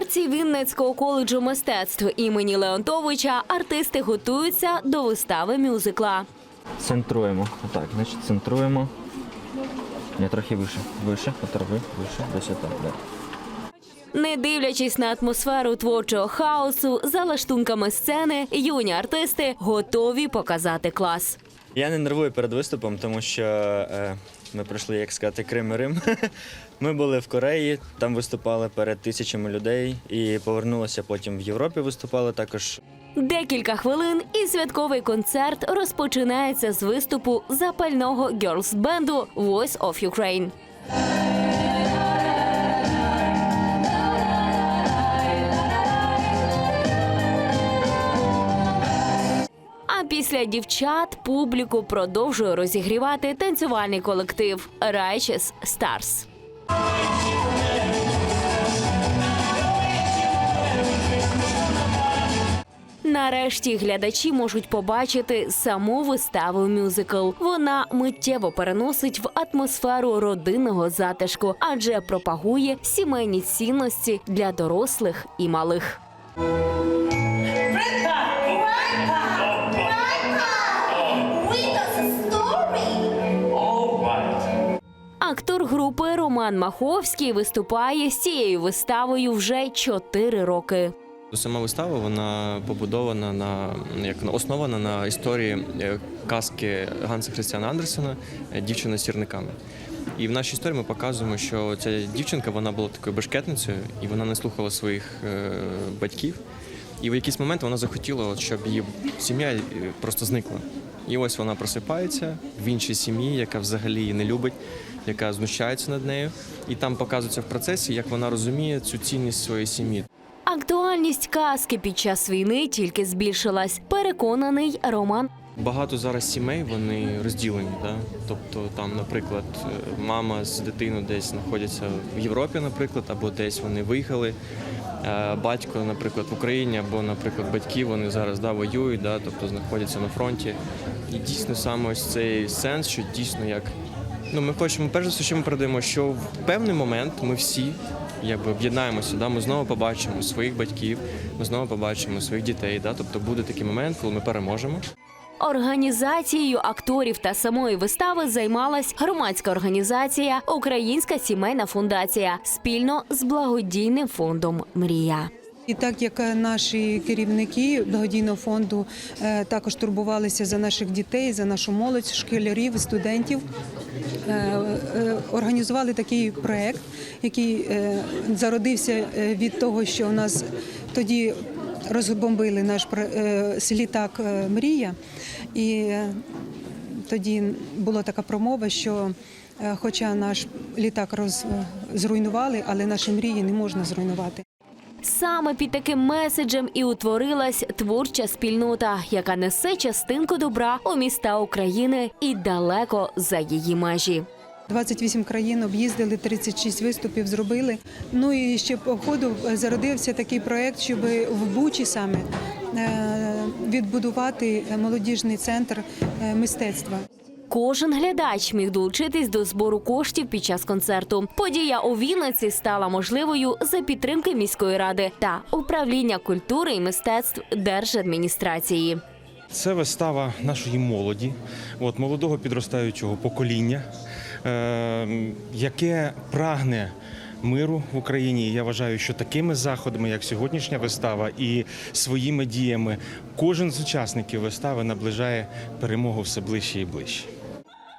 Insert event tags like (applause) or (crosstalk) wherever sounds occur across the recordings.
парці Вінницького коледжу мистецтв імені Леонтовича артисти готуються до вистави мюзикла. Центруємо. Отак, значить, центруємо. Не, трохи вище. Вище, потерви, вище, десь отак, да. Не дивлячись на атмосферу творчого хаосу, за лаштунками сцени, юні артисти готові показати клас. Я не нервую перед виступом, тому що е, ми пройшли, як сказати, Крим і Рим. (laughs) Ми були в Кореї, там виступали перед тисячами людей і повернулися потім в Європі. Виступали також. Декілька хвилин і святковий концерт розпочинається з виступу запального герлс-бенду Voice of Ukraine. Після дівчат публіку продовжує розігрівати танцювальний колектив Righteous Stars. Нарешті глядачі можуть побачити саму виставу мюзикл. Вона миттєво переносить в атмосферу родинного затишку, адже пропагує сімейні цінності для дорослих і малих. Роман Маховський виступає з цією виставою вже чотири роки. Сама вистава вона побудована на як основана на історії е, казки Ганса Христіана Андерсена Дівчина з сірниками. І в нашій історії ми показуємо, що ця дівчинка вона була такою бешкетницею, і вона не слухала своїх е, батьків. І в якийсь момент вона захотіла, щоб її сім'я е, просто зникла. І ось вона просипається в іншій сім'ї, яка взагалі її не любить, яка знущається над нею. І там показується в процесі, як вона розуміє цю цінність своєї сім'ї. Актуальність казки під час війни тільки збільшилась. Переконаний Роман. Багато зараз сімей вони розділені. Да? Тобто, там, наприклад, е, мама з дитиною десь знаходяться в Європі, наприклад, або десь вони виїхали. Е, Батько, наприклад, в Україні, або, наприклад, батьки вони зараз да, воюють, да, тобто знаходяться на фронті. І дійсно саме ось цей сенс, що дійсно як. Ну, ми хочемо, перш за все, що ми передаємо, що в певний момент ми всі якби об'єднаємося, да, ми знову побачимо своїх батьків, ми знову побачимо своїх дітей. Да, тобто буде такий момент, коли ми переможемо. Організацією акторів та самої вистави займалась громадська організація Українська сімейна фундація спільно з благодійним фондом Мрія. І так як наші керівники благодійного фонду е, також турбувалися за наших дітей, за нашу молодь, школярів, студентів, е, е, організували такий проект, який зародився від того, що у нас тоді розбомбили наш е, літак е, Мрія. І тоді була така промова, що е, хоча наш літак роз, зруйнували, але наші мрії не можна зруйнувати. Саме під таким меседжем і утворилась творча спільнота, яка несе частинку добра у міста України і далеко за її межі. 28 країн об'їздили, 36 виступів зробили. Ну і ще по ходу зародився такий проект, щоб в Бучі саме е, відбудувати молодіжний центр е, мистецтва. Кожен глядач міг долучитись до збору коштів під час концерту. Подія у Вінниці стала можливою за підтримки міської ради та управління культури і мистецтв держадміністрації. Це вистава нашої молоді, от, молодого підростаючого покоління, е, яке прагне миру в Україні. Я вважаю, що такими заходами, як сьогоднішня вистава, і своїми діями кожен з учасників вистави наближає перемогу все ближче і ближче.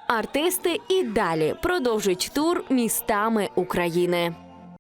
Артисти і далі продовжують тур містами України.